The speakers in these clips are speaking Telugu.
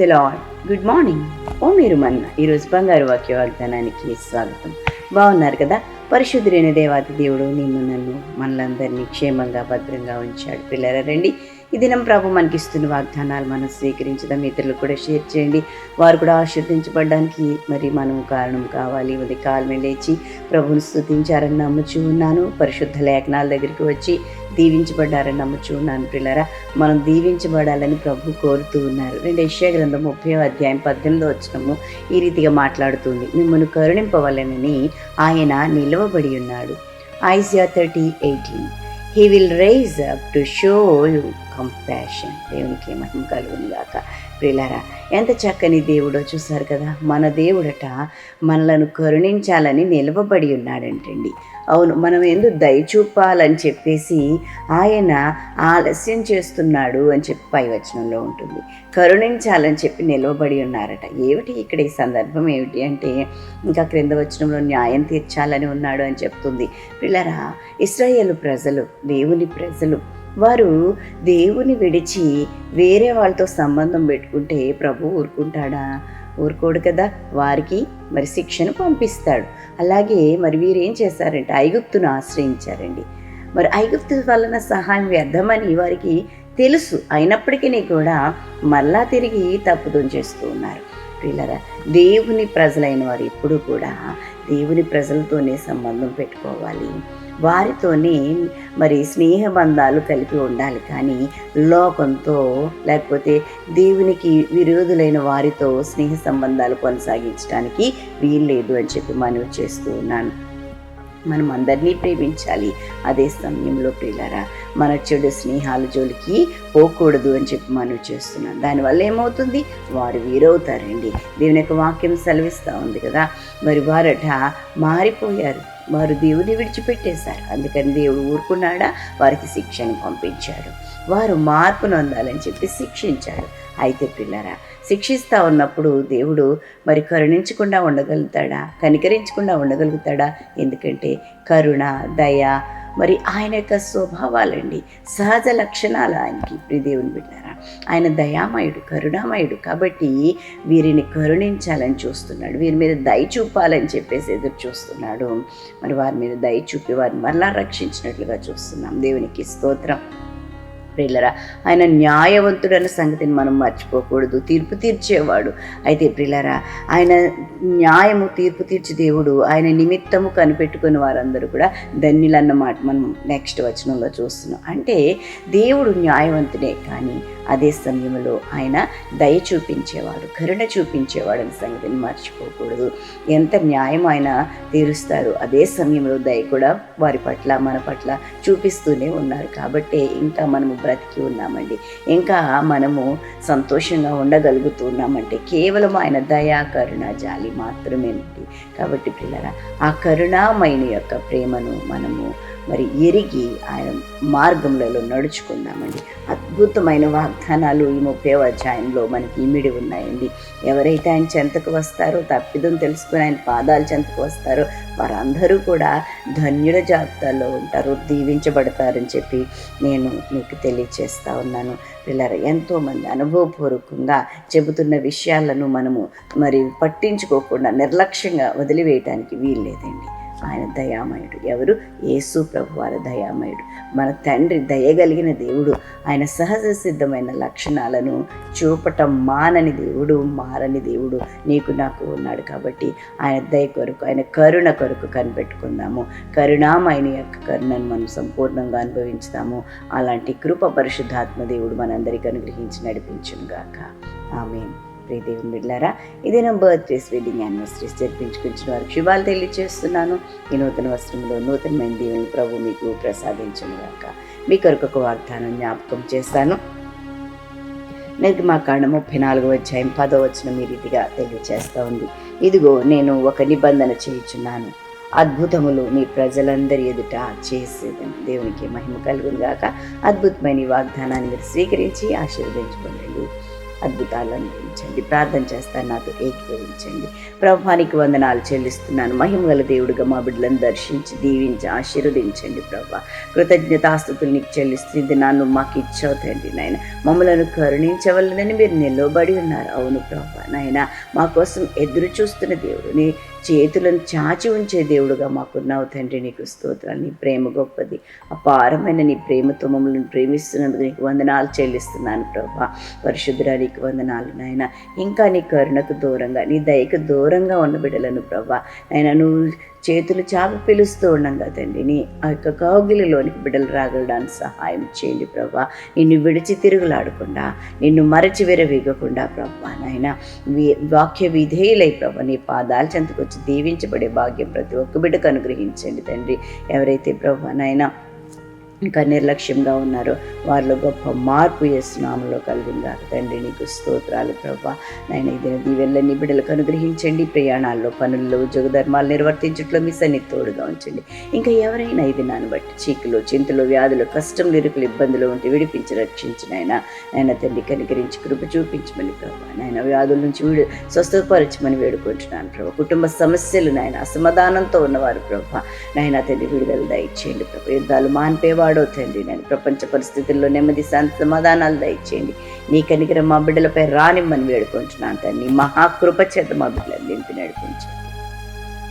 ది లాడ్ గుడ్ మార్నింగ్. ఓ మీరు మన్న ఈరోజు బంగారు వాక్య వాగ్దానానికి స్వాగతం. బాగున్నారు కదా? పరిశుద్ధుడైన దేవాది దేవుడు నిన్ను నన్ను మనలందరినీ క్షేమంగా భద్రంగా ఉంచాడు. పిల్లల రండి. ఈ దినం ప్రభు మనకి ఇస్తున్న వాగ్దానాలు మనం స్వీకరించడం ఇతరులకు కూడా షేర్ చేయండి. వారు కూడా ఆశీర్దించబడడానికి మరి మనం కారణం కావాలి. ఉదయ కాలమే లేచి ప్రభుని స్థుతించారని నమ్ముచూ ఉన్నాను. పరిశుద్ధ లేఖనాల దగ్గరికి వచ్చి దీవించబడ్డారని నమ్ముచూ ఉన్నాను పిల్లరా మనం దీవించబడాలని ప్రభు కోరుతూ ఉన్నారు. రెండు యశ్యా గ్రంథం ముప్పై అధ్యాయం పద్దెనిమిదో వచ్చినము ఈ రీతిగా మాట్లాడుతుంది మిమ్మల్ని కరుణింపవలనని ఆయన నిలవబడి ఉన్నాడు. Isaiah thirty eighteen. He will rise up to show you compassion దేవునికి మహిమ కలుగును గాక ప్రిలారా ఎంత చక్కని దేవుడో చూశారు కదా. మన దేవుడట మనలను కరుణించాలని నిలవబడి ఉన్నాడంటండి. అవును మనం ఎందుకు దయ చూపాలని చెప్పేసి ఆయన ఆలస్యం చేస్తున్నాడు అని చెప్పి పై వచనంలో ఉంటుంది. కరుణించాలని చెప్పి నిలవబడి ఉన్నారట. ఏమిటి ఇక్కడ ఈ సందర్భం? ఏమిటి అంటే ఇంకా క్రింద వచనంలో న్యాయం తీర్చాలని ఉన్నాడు అని చెప్తుంది. పిల్లరా ఇస్రాయేల్ ప్రజలు దేవుని ప్రజలు వారు దేవుని విడిచి వేరే వాళ్ళతో సంబంధం పెట్టుకుంటే ప్రభు ఊరుకుంటాడా? ఊరుకోడు కదా. వారికి మరి శిక్షను పంపిస్తాడు. అలాగే మరి వీరేం చేశారంటే ఐగుప్తును ఆశ్రయించారండి. మరి ఐగుప్తు వలన సహాయం వ్యర్థమని వారికి తెలుసు. అయినప్పటికీ కూడా మళ్ళా తిరిగి తప్పుదం చేస్తూ ఉన్నారు. పిల్లరా దేవుని ప్రజలైన వారు ఎప్పుడు కూడా దేవుని ప్రజలతోనే సంబంధం పెట్టుకోవాలి. వారితోనే మరి స్నేహబంధాలు కలిపి ఉండాలి. కానీ లోకంతో లేకపోతే దేవునికి విరోధులైన వారితో స్నేహ సంబంధాలు కొనసాగించడానికి వీల్లేదు అని చెప్పి మనవి చేస్తూ ఉన్నాను. మనం అందరినీ ప్రేమించాలి. అదే సమయంలో ప్రియులరా మన చెడు స్నేహాల జోలికి పోకూడదు అని చెప్పి మనం చేస్తున్నాం దానివల్ల ఏమవుతుంది? వారు వీరవుతారండి. దేవుని యొక్క వాక్యం సెలవిస్తూ ఉంది కదా. మరి వారట మారిపోయారు. వారు దేవుని విడిచిపెట్టేశారు. అందుకని దేవుడు ఊరుకున్నాడా? వారికి శిక్షను పంపించాడు. వారు మార్పు నొందాలని చెప్పి శిక్షించాడు. అయితే పిల్లరా శిక్షిస్తూ ఉన్నప్పుడు దేవుడు మరి కరుణించకుండా ఉండగలుగుతాడా? కనికరించకుండా ఉండగలుగుతాడా? ఎందుకంటే కరుణ దయ మరి ఆయన యొక్క స్వభావాలండి. సహజ లక్షణాలు ఆయనకి ఇప్పుడు దేవుని బిడ్డారా. ఆయన దయామయుడు కరుణామయుడు కాబట్టి వీరిని కరుణించాలని చూస్తున్నాడు. వీరి మీద దయ చూపాలని చెప్పేసి ఎదురు చూస్తున్నాడు. మరి వారి మీద దయ చూపి వారిని మరలా రక్షించినట్లుగా చూస్తున్నాం. దేవునికి స్తోత్రం. ప్రిల్లరా ఆయన న్యాయవంతుడన్న సంగతిని మనం మర్చిపోకూడదు. తీర్పు తీర్చేవాడు. అయితే ప్రిల్లరా ఆయన న్యాయము తీర్పు తీర్చి దేవుడు ఆయన నిమిత్తము కనిపెట్టుకుని వారందరూ కూడా ధన్యులన్న మాట మనం నెక్స్ట్ వచనంలో చూస్తున్నాం. అంటే దేవుడు న్యాయవంతుడే కానీ అదే సమయంలో ఆయన దయ చూపించేవాడు కరుణ చూపించేవాడు అనే సంగతిని మర్చిపోకూడదు. ఎంత న్యాయం ఆయన తీరుస్తారు అదే సమయంలో దయ కూడా వారి పట్ల మన పట్ల చూపిస్తూనే ఉన్నారు. కాబట్టి ఇంకా మనము బ్రతికి ఉన్నామండి. ఇంకా మనము సంతోషంగా ఉండగలుగుతున్నామంటే కేవలం ఆయన దయా కరుణ జాలి మాత్రమేనండి. కాబట్టి పిల్లల ఆ కరుణామయుని యొక్క ప్రేమను మనము మరి ఎరిగి ఆయన మార్గంలో నడుచుకుందామండి. అద్భుతమైన వాగ్దానాలు ఈ ముప్పై అధ్యాయంలో మనకి ఇమిడి ఉన్నాయండి. ఎవరైతే ఆయన చెంతకు వస్తారో తప్పిదం తెలుసుకుని ఆయన పాదాల చెంతకు వస్తారో వారందరూ కూడా ధన్యుల జాబితాలో ఉంటారు దీవించబడతారని చెప్పి నేను మీకు తెలియచేస్తా ఉన్నాను. పిల్లలు ఎంతోమంది అనుభవపూర్వకంగా చెబుతున్న విషయాలను మనము మరి పట్టించుకోకుండా నిర్లక్ష్యంగా వదిలివేయటానికి వీల్లేదండి. ఆయన దయామయుడు. ఎవరు? యేసు ప్రభు వారి దయామయుడు. మన తండ్రి దయగలిగిన దేవుడు. ఆయన సహజ సిద్ధమైన లక్షణాలను చూపటం మానని దేవుడు మారని దేవుడు నీకు నాకు ఉన్నాడు కాబట్టి ఆయన దయ కొరకు ఆయన కరుణ కొరకు కనిపెట్టుకుందాము. కరుణామైన యొక్క కరుణను మనం సంపూర్ణంగా అనుభవించుదాము. అలాంటి కృప పరిశుద్ధాత్మ దేవుడు మనందరికీ అనుగ్రహించి నడిపించును గాక ఆమె ప్రియ బిడ్డారా ఇదే నా బర్త్డేస్ వెడ్డింగ్ యానివర్సరీస్ జరిపించుకుంటున్న వారికి శుభాలు తెలియజేస్తున్నాను ఈ నూతన వస్త్రంలో నూతనమైన దేవుని ప్రభు మీకు ప్రసాదించను గాక మీ కొరకు ఒక వాగ్దానం జ్ఞాపకం చేస్తాను. నిర్గమాకాండ ముప్పై నాలుగో అధ్యాయం పదో వచ్చిన మీ రీతిగా తెలియజేస్తూ ఉంది. ఇదిగో నేను ఒక నిబంధన చేయుచున్నాను. అద్భుతములు మీ ప్రజలందరి ఎదుట చేసేదని. దేవునికి మహిమ కలుగును గాక అద్భుతమైన వాగ్దానాన్ని మీరు స్వీకరించి ఆశీర్వదించుకోండి అద్భుతాలు ఏకీభవించండి ప్రార్థన చేస్తాను నాతో ఏకీభవించండి. ప్రభానికి వందనాలు చెల్లిస్తున్నాను. మహిమగల దేవుడిగా మా బిడ్డలను దర్శించి దీవించి ఆశీర్వదించండి ప్రభా. కృతజ్ఞతాస్తుతులు నీకు చెల్లిస్తూ ఇది నన్ను మాకు ఇచ్చావు తండ్రి నాయన. మమ్మలను కరుణించవలనని మీరు నిలవబడి ఉన్నారు. అవును ప్రభా నాయన. మా కోసం ఎదురు చూస్తున్న దేవుడిని చేతులను చాచి ఉంచే దేవుడుగా మాకున్నావు తండ్రి. నీకు స్తోత్రాలు నీ ప్రేమ గొప్పది. అపారమైన నీ ప్రేమతో మమ్మల్ని ప్రేమిస్తున్నందుకు నీకు వందనాలు చెల్లిస్తున్నాను ప్రభా. పరిశుద్ధురా నీకు వందనాలు నాయన. ఇంకా నీ కరుణకు దూరంగా నీ దయకు దూరంగా ఉన్న బిడ్డలను ప్రభా నాయన నువ్వు చేతులు చాపి పిలుస్తూ ఉండంగా తండ్రి. నీ ఆ యొక్క కౌగిలిలోనికి బిడ్డలు రాగలడానికి సహాయం చేయండి ప్రభా నిన్ను విడిచి తిరుగులాడకుండా నిన్ను మరచి విరవీగకుండా ప్రభా నాయన. వాక్య విధేయులై ప్రభా నీ పాదాల చెంతకొచ్చి దీవించబడే భాగ్యం ప్రతి ఒక్క బిడ్డకు అనుగ్రహించండి తండ్రి. ఎవరైతే ప్రభా నాయన ఇంకా నిర్లక్ష్యంగా ఉన్నారు. వారిలో గొప్ప మార్పు చేస్తున్నాములో కలిగిందా తండ్రి నీకు స్తోత్రాలు ప్రభా. నాయన ఇది దీవెల్లని బిడ్డలకు అనుగ్రహించండి. ప్రయాణాల్లో పనుల్లో ఉద్యోగ ధర్మాలు నిర్వర్తించట్లో మీ సన్ని తోడుగా ఉంచండి. ఇంకా ఎవరైనా ఇది నాను బట్టి చీకులు చింతలు వ్యాధులు కష్టం ఇరుకులు ఇబ్బందులు ఉంటే విడిపించి రక్షించిన ఆయన ఆయన తండ్రి కనికరించి కృప చూపించమని ప్రభా. నాయన వ్యాధుల నుంచి వీడు స్వస్థపరచమని వేడుకుంటున్నాను ప్రభా. కుటుంబ సమస్యలు నాయన అసమాధానంతో ఉన్నవారు ప్రభా. నాయన తండ్రి విడుదల దయచేయండి ప్రభా. యుద్ధాలు మాన్పేవాడో తండ్రి నేను ప్రపంచ పరిస్థితుల్లో నెమ్మది శాంతి సమాధానాలు దయచేయండి. నీ కనికర మా బిడ్డలపై రానిమ్మని వేడుకుంటున్నాను తండ్రి. మహాకృప చేత మా బిడ్డలను నింపి నడిపించండి.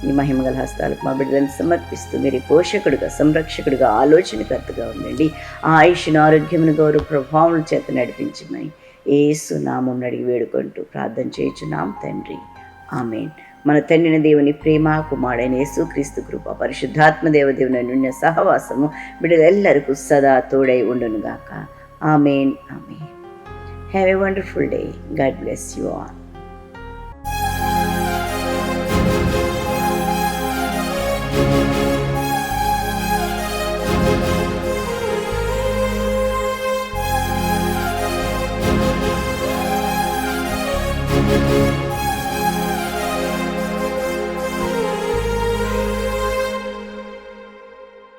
నీ మహిమగల హస్తాలకు మా బిడ్డలను సమర్పిస్తూ మీరు పోషకుడుగా సంరక్షకుడుగా ఆలోచనకర్తగా ఉండండి. ఆ ఆయుష్ను ఆరోగ్యమును గౌరవ ప్రభావం చేత నడిపించమని ఏసు నామం అడిగి వేడుకుంటూ ప్రార్థన చేయించున్నాం తండ్రి. ఆమెన్. మన తండ్రిని దేవుని ప్రేమ కుమారుడైన యేసుక్రీస్తు కృప పరిశుద్ధాత్మ దేవదేవుని నుండి సహవాసము బిడ్డలెల్లరికూ సదా తోడై ఉండునుగాక. Amen amen. Have a wonderful day God bless you all